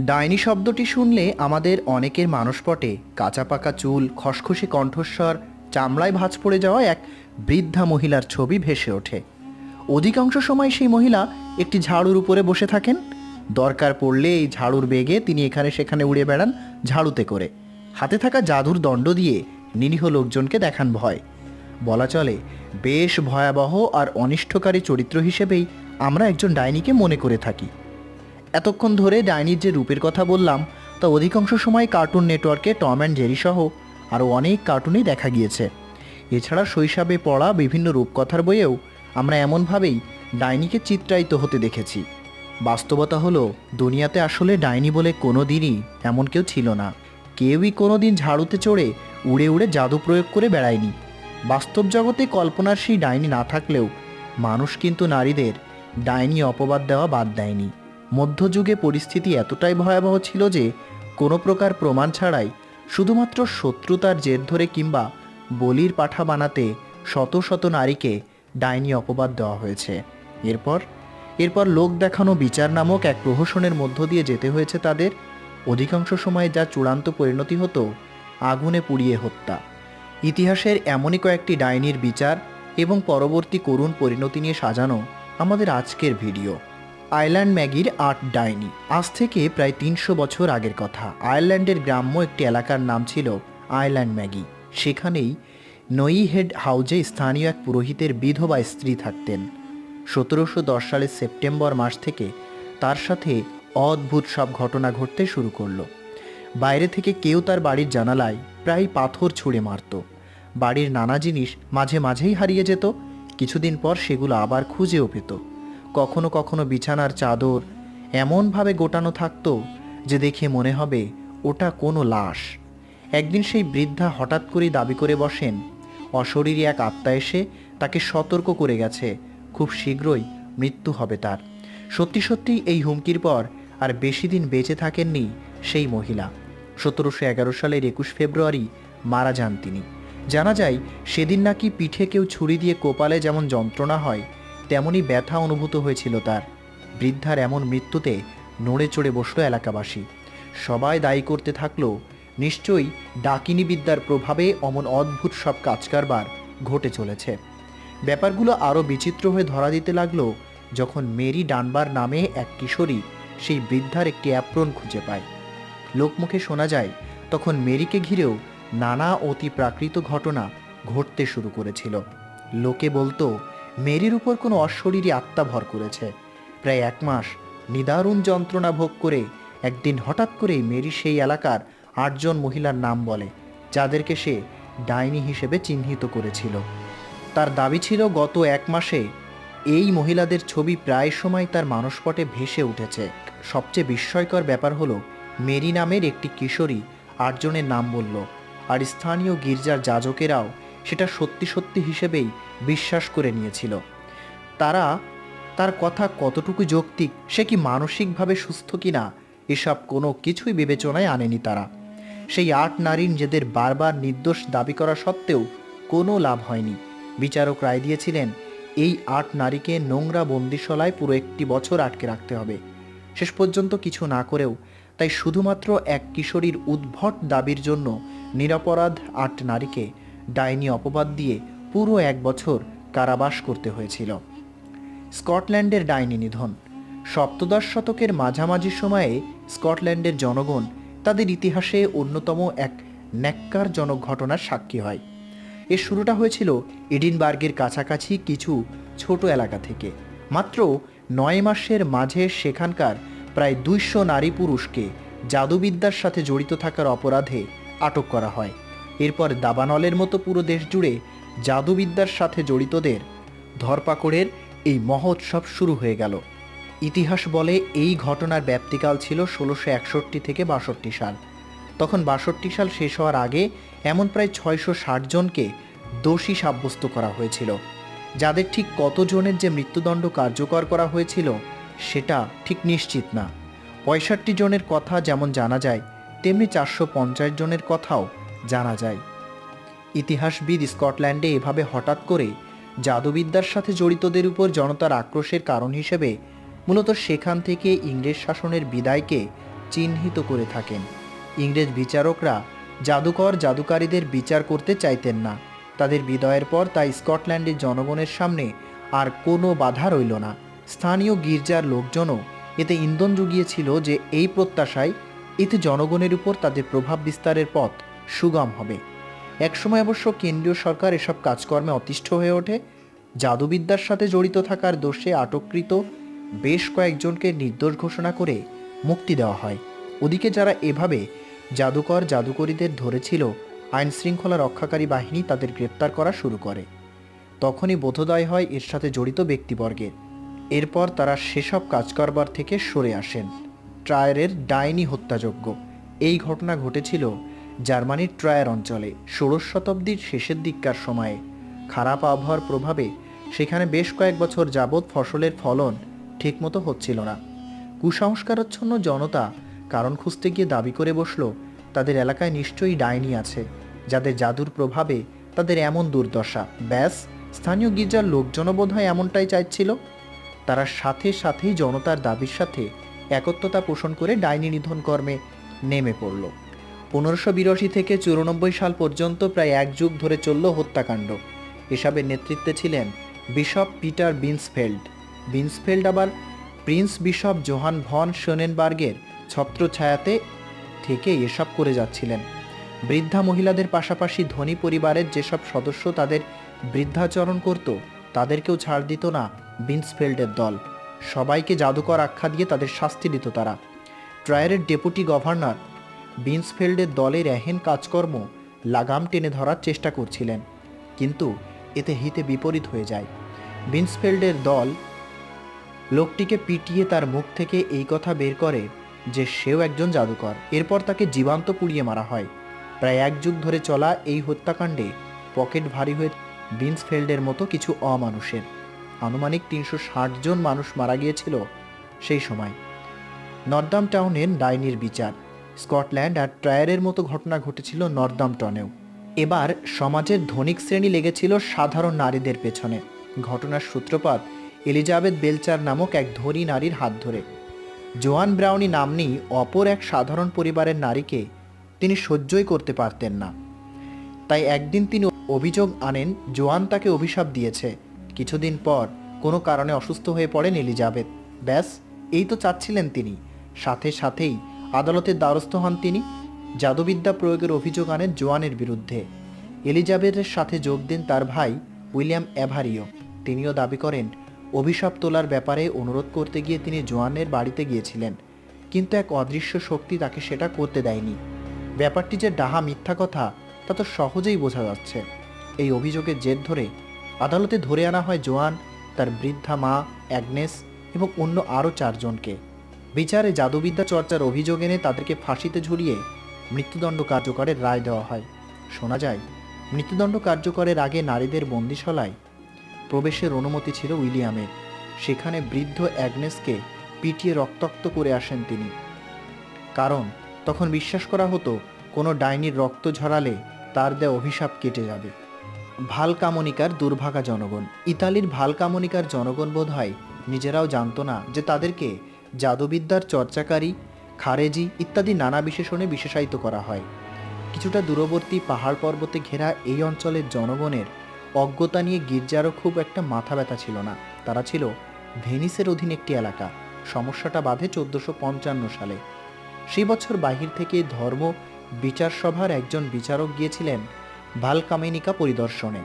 ডাইনি শব্দটি শুনলে আমাদের অনেকের মানসপটে কাঁচা পাকা চুল, খসখসে কণ্ঠস্বর, চামড়ায় ভাঁজ পড়ে যাওয়া এক বৃদ্ধা মহিলার ছবি ভেসে ওঠে। অধিকাংশ সময় সেই মহিলা একটি ঝাড়ুর উপরে বসে থাকেন। দরকার পড়লে এই ঝাড়ুর বেগে তিনি এখানে সেখানে উড়ে বেড়ান ঝাড়ুতে করে। হাতে থাকা জাদুর দণ্ড দিয়ে নিরীহ লোকজনকে দেখান ভয়। বলা চলে, বেশ ভয়াবহ আর অনিষ্টকারী চরিত্র হিসেবেই আমরা একজন ডাইনিকে মনে করে থাকি। এতক্ষণ ধরে ডাইনির যে রূপের কথা বললাম, তা অধিকাংশ সময় কার্টুন নেটওয়ার্কে টম অ্যান্ড জেরি সহ আরও অনেক কার্টুনেই দেখা গিয়েছে। এছাড়া শৈশবে পড়া বিভিন্ন রূপকথার বইয়েও আমরা এমনভাবেই ডাইনিকে চিত্রায়িত হতে দেখেছি। বাস্তবতা হলো, দুনিয়াতে আসলে ডাইনি বলে কোনো দিনই এমন কেউ ছিল না। কেউই কোনো দিন ঝাড়ুতে চড়ে উড়ে উড়ে জাদু প্রয়োগ করে বেড়ায়নি। বাস্তব জগতে কল্পনার সেই ডাইনি না থাকলেও মানুষ কিন্তু নারীদের ডাইনি অপবাদ দেওয়া বাদ দেয়নি। মধ্যযুগে পরিস্থিতি এতটাই ভয়াবহ ছিল যে কোনো প্রকার প্রমাণ ছাড়াই শুধুমাত্র শত্রুতার জের ধরে কিংবা বলির পাঠা বানাতে শত শত নারীকে ডাইনি অপবাদ দেওয়া হয়েছে। এরপর এরপর লোক দেখানো বিচার নামক এক প্রহসনের মধ্য দিয়ে যেতে হয়েছে তাদের। অধিকাংশ সময় যা চূড়ান্ত পরিণতি হতো, আগুনে পুড়িয়ে হত্যা। ইতিহাসের এমনই কয়েকটি ডাইনির বিচার এবং পরবর্তী করুণ পরিণতি নিয়ে সাজানো আমাদের আজকের ভিডিও। আয়ারল্যান্ড ম্যাগির আট ডাইনি। আজ থেকে প্রায় তিনশো বছর আগের কথা। আয়ারল্যান্ডের গ্রাম্য একটি এলাকার নাম ছিল আয়ারল্যান্ড ম্যাগি। সেখানেই নই হেড হাউজে স্থানীয় এক পুরোহিতের বিধবা স্ত্রী থাকতেন। সতেরোশো দশ সালের সেপ্টেম্বর মাস থেকে তার সাথে অদ্ভুত সব ঘটনা ঘটতে শুরু করল। বাইরে থেকে কেউ তার বাড়ির জানালায় প্রায় পাথর ছুঁড়ে মারত। বাড়ির নানা জিনিস মাঝে মাঝেই হারিয়ে যেত। কিছুদিন পর সেগুলো আবার খুঁজেও পেত। কখনো কখনো বিছানার চাদর এমনভাবে গোটানো থাকতো যে দেখে মনে হবে ওটা কোনো লাশ। একদিন সেই বৃদ্ধা হঠাৎ করেই দাবি করে বসেন, অশরীরী এক আত্মা এসে তাকে সতর্ক করে গেছে, খুব শীঘ্রই মৃত্যু হবে তার। সত্যি সত্যি এই হুমকির পর আর বেশি দিন বেঁচে থাকেননি সেই মহিলা। সতেরোশো এগারো সালের একুশ ফেব্রুয়ারি মারা যান তিনি। জানা যায় সেদিন নাকি পিঠে কেউ ছুরি দিয়ে কোপালে যেমন যন্ত্রণা হয় তেমনই ব্যথা অনুভূত হয়েছিল তার। বৃদ্ধার এমন মৃত্যুতে নড়ে চড়ে বসল এলাকাবাসী। সবাই দায়ী করতে থাকল নিশ্চয়ই ডাকিনী বিদ্যার প্রভাবে অমন অদ্ভুত সব কাজকারবার ঘটে চলেছে। ব্যাপারগুলো আরও বিচিত্র হয়ে ধরা দিতে লাগল যখন মেরি ডানবার নামে এক কিশোরী সেই বৃদ্ধার একটি অ্যাপ্রন খুঁজে পায়। লোকমুখে শোনা যায়, তখন মেরিকে ঘিরেও নানা অতি প্রাকৃত ঘটনা ঘটতে শুরু করেছিল। লোকে বলতো মেরির উপর কোনো অশরীরী আত্মা ভর করেছে। প্রায় এক মাস নিদারুণ যন্ত্রণা ভোগ করে একদিন হঠাৎ করেই মেরি সেই এলাকার আটজন মহিলার নাম বলে, যাদেরকে সে ডাইনি হিসেবে চিহ্নিত করেছিল। তার দাবি ছিল, গত এক মাসে এই মহিলাদের ছবি প্রায় সময় তার মানসপটে ভেসে উঠেছে। সবচেয়ে বিস্ময়কর ব্যাপার হলো, মেরি নামের একটি কিশোরী আটজনের নাম বলল, আর স্থানীয় গির্জার যাজকেরাও সেটা সত্যি সত্যি হিসেবেই বিশ্বাস করে নিয়েছিল। তারা, তার কথা কতটুকু যৌক্তিক, সে কি মানসিকভাবে সুস্থ কিনা, এসব কোনো কিছুই বিবেচনায় আনেনি তারা। সেই আট নারী নিজেদের বারবার নির্দোষ দাবি করা সত্ত্বেও কোনো লাভ হয়নি। বিচারক রায় দিয়েছিলেন, এই আট নারীকে নোংরা বন্দিশলায় পুরো একটি বছর আটকে রাখতে হবে। শেষ পর্যন্ত কিছু না করেও, তাই শুধুমাত্র এক কিশোরীর উদ্ভট দাবির জন্য নিরপরাধ আট নারীকে ডাইনি অপবাদ দিয়ে পুরো এক বছর কারাবাস করতে হয়েছিল। স্কটল্যান্ডের ডাইনি নিধন। সপ্তদশ শতকের মাঝামাঝি সময়ে স্কটল্যান্ডের জনগণ তাদের ইতিহাসে অন্যতম এক ন্যাক্কারজনক ঘটনার সাক্ষী হয়। এর শুরুটা হয়েছিল এডিনবার্গের কাছাকাছি কিছু ছোট এলাকা থেকে। মাত্র নয় মাসের মাঝে সেখানকার প্রায় দুইশো নারী পুরুষকে জাদুবিদ্যার সাথে জড়িত থাকার অপরাধে আটক করা হয়। এরপর দাবানলের মতো পুরো দেশ জুড়ে জাদুবিদ্যার সাথে জড়িতদের ধরপাকড়ের এই মহোৎসব শুরু হয়ে গেল। ইতিহাস বলে এই ঘটনার ব্যাপ্তিকাল ছিল ষোলোশো একষট্টি থেকে বাষট্টি সাল। তখন বাষট্টি সাল শেষ হওয়ার আগে এমন প্রায় ছয়শো ষাট জনকে দোষী সাব্যস্ত করা হয়েছিল। যাদের ঠিক কতজনের যে মৃত্যুদণ্ড কার্যকর করা হয়েছিল সেটা ঠিক নিশ্চিত না। পঁয়ষট্টি জনের কথা যেমন জানা যায়, তেমনি চারশো পঞ্চাশ জনের কথাও জানা যায়। ইতিহাসবিদ স্কটল্যান্ডে এভাবে হঠাৎ করে জাদুবিদ্যার সাথে জড়িতদের উপর জনতার আক্রোশের কারণ হিসেবে মূলত সেখান থেকে ইংরেজ শাসনের বিদায়কে চিহ্নিত করে থাকেন। ইংরেজ বিচারকরা জাদুকর জাদুকারীদের বিচার করতে চাইতেন না। তাদের বিদায়ের পর তাই স্কটল্যান্ডের জনগণের সামনে আর কোনো বাধা রইল না। স্থানীয় গির্জার লোকজনও এতে ইন্ধন জুগিয়েছিল যে এই প্রত্যাশায় এতে জনগণের উপর তাদের প্রভাব বিস্তারের পথ সুগম হবে। একসময় অবশ্য কেন্দ্রীয় সরকার এসব কাজকর্মে অতিষ্ঠ হয়ে ওঠে। জাদুবিদ্যার সাথে জড়িত থাকার দোষে আটককৃত বেশ কয়েকজনকে নির্দোষ ঘোষণা করে মুক্তি দেওয়া হয়। ওদিকে যারা এভাবে জাদুকর জাদুকরীদের ধরেছিল আইন শৃঙ্খলা রক্ষাকারী বাহিনী তাদের গ্রেপ্তার করা শুরু করে। তখনই বোধোদয় হয় এর সাথে জড়িত ব্যক্তিবর্গের। এরপর তারা সেসব কাজ থেকে সরে আসেন। ট্রায়ারের ডাইনি হত্যাযজ্ঞ। এই ঘটনা ঘটেছিল জার্মানির ট্রায়ার অঞ্চলে ষোড়শ শতাব্দীর শেষের দিককার সময়ে খারাপ আবহাওয়ার প্রভাবে সেখানে বেশ কয়েক বছর যাবৎ ফসলের ফলন ঠিকমতো হচ্ছিল না। কুসংস্কারচ্ছন্ন জনতা কারণ খুঁজতে গিয়ে দাবি করে বসল, তাদের এলাকায় নিশ্চয়ই ডাইনি আছে, যাদের জাদুর প্রভাবে তাদের এমন দুর্দশা। ব্যাস, স্থানীয় গির্জার লোকজন বোধহয় এমনটাই চাইছিল। তারা সাথে সাথেই জনতার দাবির সাথে একত্রতা পোষণ করে ডাইনি নিধন কর্মে নেমে পড়ল। পনেরোশো বিরাশি থেকে চুরানব্বই সাল পর্যন্ত প্রায় এক যুগ ধরে চলল হত্যাকাণ্ড। এসবের নেতৃত্বে ছিলেন বিশপ পিটার বিন্সফেল্ড। বিন্সফেল্ড আবার প্রিন্স বিশপ জোহান ভন শোনেনবার্গের ছত্রছায়াতে থেকে এসব করে যাচ্ছিলেন। বৃদ্ধা মহিলাদের পাশাপাশি ধনী পরিবারের যেসব সদস্য তাদের বৃদ্ধাচরণ করত, তাদেরকেও ছাড় দিত না বিন্সফেল্ডের দল। সবাইকে জাদুকর আখ্যা দিয়ে তাদের শাস্তি দিত তারা। ট্রায়ারের ডেপুটি গভর্নর বিন্সফেল্ডের দলের এহেন কাজকর্ম লাগাম টেনে ধরার চেষ্টা করছিলেন, কিন্তু এতে হিতে বিপরীত হয়ে যায়। বিন্সফেল্ডের দল লোকটিকে পিটিয়ে তার মুখ থেকে এই কথা বের করে যে সেও একজন জাদুকর। এরপর তাকে জীবান্ত পুড়িয়ে মারা হয়। প্রায় এক যুগ ধরে চলা এই হত্যাকাণ্ডে পকেট ভারী হয়ে বিন্সফেল্ডের মতো কিছু অমানুষের। আনুমানিক তিনশো ষাট জন মানুষ মারা গিয়েছিল সেই সময়। নর্দাম টাউনের ডাইনির বিচার। স্কটল্যান্ড আর ট্রায়ারের মতো ঘটনা ঘটেছিল নর্দাম টনেও এবার সমাজের ধনিক শ্রেণি লেগেছিল সাধারণ নারীদের পেছনে। ঘটনার সূত্রপাত এলিজাবেথ বেলচার নামক এক ধনী নারীর হাত ধরে। জোয়ান ব্রাউনি নামনি অপর এক সাধারণ পরিবারের নারীকে তিনি সহ্যই করতে পারতেন না। তাই একদিন তিনি অভিযোগ আনেন, জোয়ান তাকে অভিশাপ দিয়েছে। কিছুদিন পর কোনো কারণে অসুস্থ হয়ে পড়েন এলিজাবেথ। ব্যাস, এই তো চাচ্ছিলেন তিনি। সাথে সাথেই আদালতের দ্বারস্থ হন তিনি। জাদুবিদ্যা প্রয়োগের অভিযোগ আনেন জোয়ানের বিরুদ্ধে। এলিজাবেথের সাথে যোগ দেন তার ভাই উইলিয়াম অ্যাভারিও তিনিও দাবি করেন, অভিশাপ তোলার ব্যাপারে অনুরোধ করতে গিয়ে তিনি জোয়ানের বাড়িতে গিয়েছিলেন, কিন্তু এক অদৃশ্য শক্তি তাকে সেটা করতে দেয়নি। ব্যাপারটি যে ডাহা মিথ্যা কথা, তা তো সহজেই বোঝা যাচ্ছে। এই অভিযোগের জের ধরে আদালতে ধরে আনা হয় জোয়ান, তার বৃদ্ধা মা, অ্যাগনেস এবং অন্য আরও চারজনকে। বিচারে জাদুবিদ্যা চর্চার অভিযোগ এনে তাদেরকে ফাঁসিতে ঝুলিয়ে মৃত্যুদণ্ড কার্যকরের রায় দেওয়া হয়। শোনা যায়, মৃত্যুদণ্ড কার্যকরের আগে নারীদের বন্দিশালায় প্রবেশের অনুমতি ছিল উইলিয়ামের। সেখানে বৃদ্ধ অ্যাগনেসকে পিটিয়ে রক্তাক্ত করে আসেন তিনি। কারণ, তখন বিশ্বাস করা হতো, কোনো ডাইনির রক্ত ঝরালে তার দেয়া অভিশাপ কেটে যাবে। ভালকামনিকার দুর্ভাগা জনগণ। ইতালির ভালকামনিকার জনগণ বোধ হয় নিজেরাও জানতো না যে তাদেরকে জাদুবিদ্যার চর্চাকারী, খারেজি ইত্যাদি নানা বিশেষণে বিশেষায়িত করা হয়। কিছুটা দূরবর্তী পাহাড় পর্বতে ঘেরা এই অঞ্চলের জনগণের অজ্ঞতা নিয়ে গির্জারও খুব একটা মাথা ব্যথা ছিল না। তারা ছিল ভেনিসের অধীন একটি এলাকা। সমস্যাটা বাধে চোদ্দশো পঞ্চান্ন সালে। সেই বছর বাহির থেকে ধর্ম বিচার সভার একজন বিচারক গিয়েছিলেন ভালকামেনিকা পরিদর্শনে।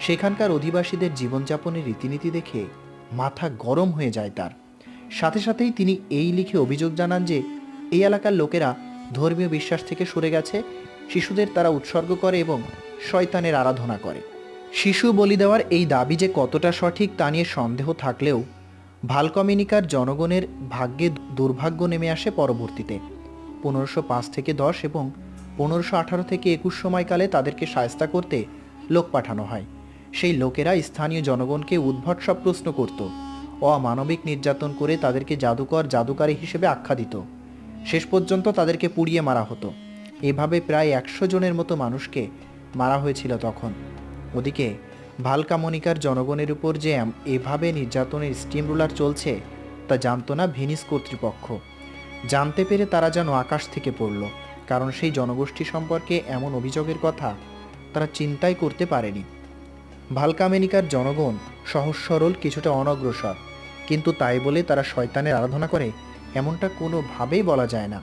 সেখানকার অধিবাসীদের জীবনযাপনের রীতিনীতি দেখে মাথা গরম হয়ে যায় তার। সাথে সাথেই তিনি এই লিখে অভিযোগ জানান যে, এই এলাকার লোকেরা ধর্মীয় বিশ্বাস থেকে সরে গেছে, শিশুদের তারা উৎসর্গ করে এবং শয়তানের আরাধনা করে। শিশু বলি দেওয়ার এই দাবি যে কতটা সঠিক তা নিয়ে সন্দেহ থাকলেও ভালকমিনিকার জনগণের ভাগ্যে দুর্ভাগ্য নেমে আসে পরবর্তীতে। পনেরোশো পাঁচ থেকে দশ এবং পনেরোশো আঠারো থেকে একুশ সময়কালে তাদেরকে সায়স্তা করতে লোক পাঠানো হয়। সেই লোকেরা স্থানীয় জনগণকে উদ্ভট সব প্রশ্ন করত। অমানবিক নির্যাতন করে তাদেরকে জাদুকর জাদুকারী হিসেবে আখ্যা দিত। শেষ পর্যন্ত তাদেরকে পুড়িয়ে মারা হতো। এভাবে প্রায় একশো জনের মতো মানুষকে মারা হয়েছিল তখন। ওদিকে ভালকামনিকার জনগণের উপর যে এভাবে নির্যাতনের স্টিম রুলার চলছে, তা জানতো না ভেনিস কর্তৃপক্ষ। জানতে পেরে তারা যেন আকাশ থেকে পড়ল, কারণ সেই জনগোষ্ঠী সম্পর্কে এমন অভিযোগের কথা তারা চিন্তাই করতে পারেনি। ভালকামেনিকার জনগণ সহজ সরল কিছুটা অনগ্রসর। কিন্তু তাই বলে তারা শয়তানের আরাধনা করে, এমনটা কোনোভাবেই বলা যায় না।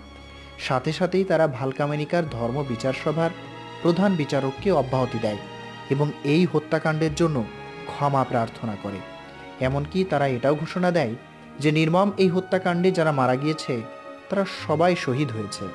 সাথে সাথেই তারা ভালকামেনিকার ধর্ম বিচার সভার প্রধান বিচারককে অব্যাহতি দেয় এবং এই হত্যাকাণ্ডের জন্য ক্ষমা প্রার্থনা করে। এমনকি তারা এটাও ঘোষণা দেয় যে নির্মম এই হত্যাকাণ্ডে যারা মারা গিয়েছে, তারা সবাই শহীদ হয়েছে।